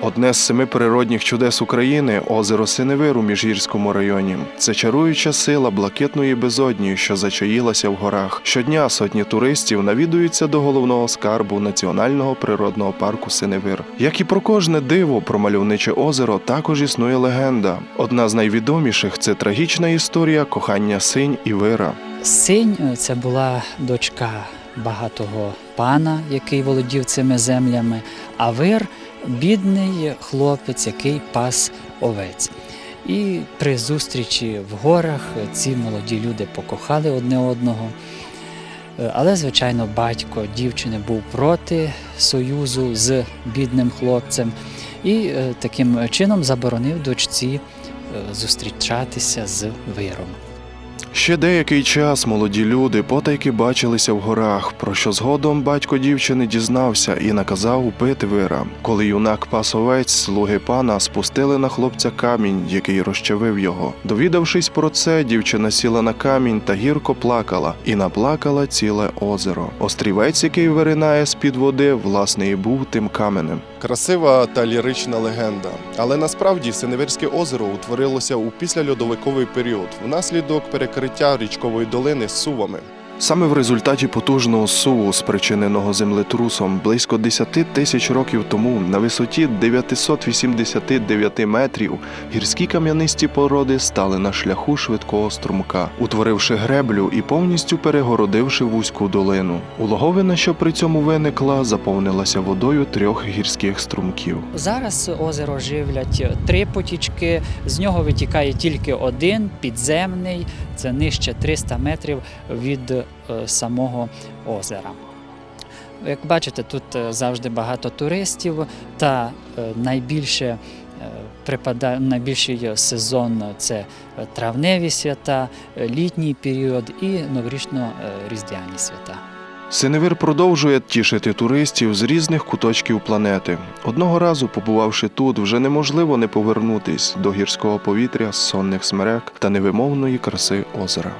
Одне з семи природних чудес України озеро Синевир у Міжгірському районі. Це чаруюча сила блакитної безодні, що зачаїлася в горах. Щодня сотні туристів навідуються до головного скарбу національного природного парку Синевир. Як і про кожне диво, про мальовниче озеро також існує легенда. Одна з найвідоміших це трагічна історія кохання синь і вира. Синь це була дочка багатого пана, який володів цими землями, а вир бідний хлопець, який пас овець. І при зустрічі в горах ці молоді люди покохали одне одного. Але, звичайно, батько дівчини був проти союзу з бідним хлопцем і е, таким чином заборонив дочці е, зустрічатися з виром. Ще деякий час молоді люди потайки бачилися в горах, про що згодом батько дівчини дізнався і наказав убити вира. Коли юнак пас овець, слуги пана спустили на хлопця камінь, який розчавив його. Довідавшись про це, дівчина сіла на камінь та гірко плакала, і наплакала ціле озеро. Острівець, який виринає з під води, власне, і був тим каменем. Красива та лірична легенда. Але насправді Синевирське озеро утворилося у післяльодовиковий період внаслідок перекриття річкової долини з сувами. Саме в результаті потужного суву, спричиненого землетрусом, близько 10 тисяч років тому на висоті 989 метрів гірські кам'янисті породи стали на шляху швидкого струмка, утворивши греблю і повністю перегородивши вузьку долину. Улоговина, що при цьому виникла, заповнилася водою трьох гірських струмків. Зараз озеро живлять три потічки, з нього витікає тільки один підземний, це нижче 300 метрів від самого озера. Як бачите, тут е, завжди багато туристів, та е, найбільше е, припадає найбільший сезон це е, травневі свята, е, літній період і новорічно-різдвяні свята. Синевир продовжує тішити туристів з різних куточків планети. Одного разу, побувавши тут, вже неможливо не повернутись до гірського повітря, сонних смерек та невимовної краси озера.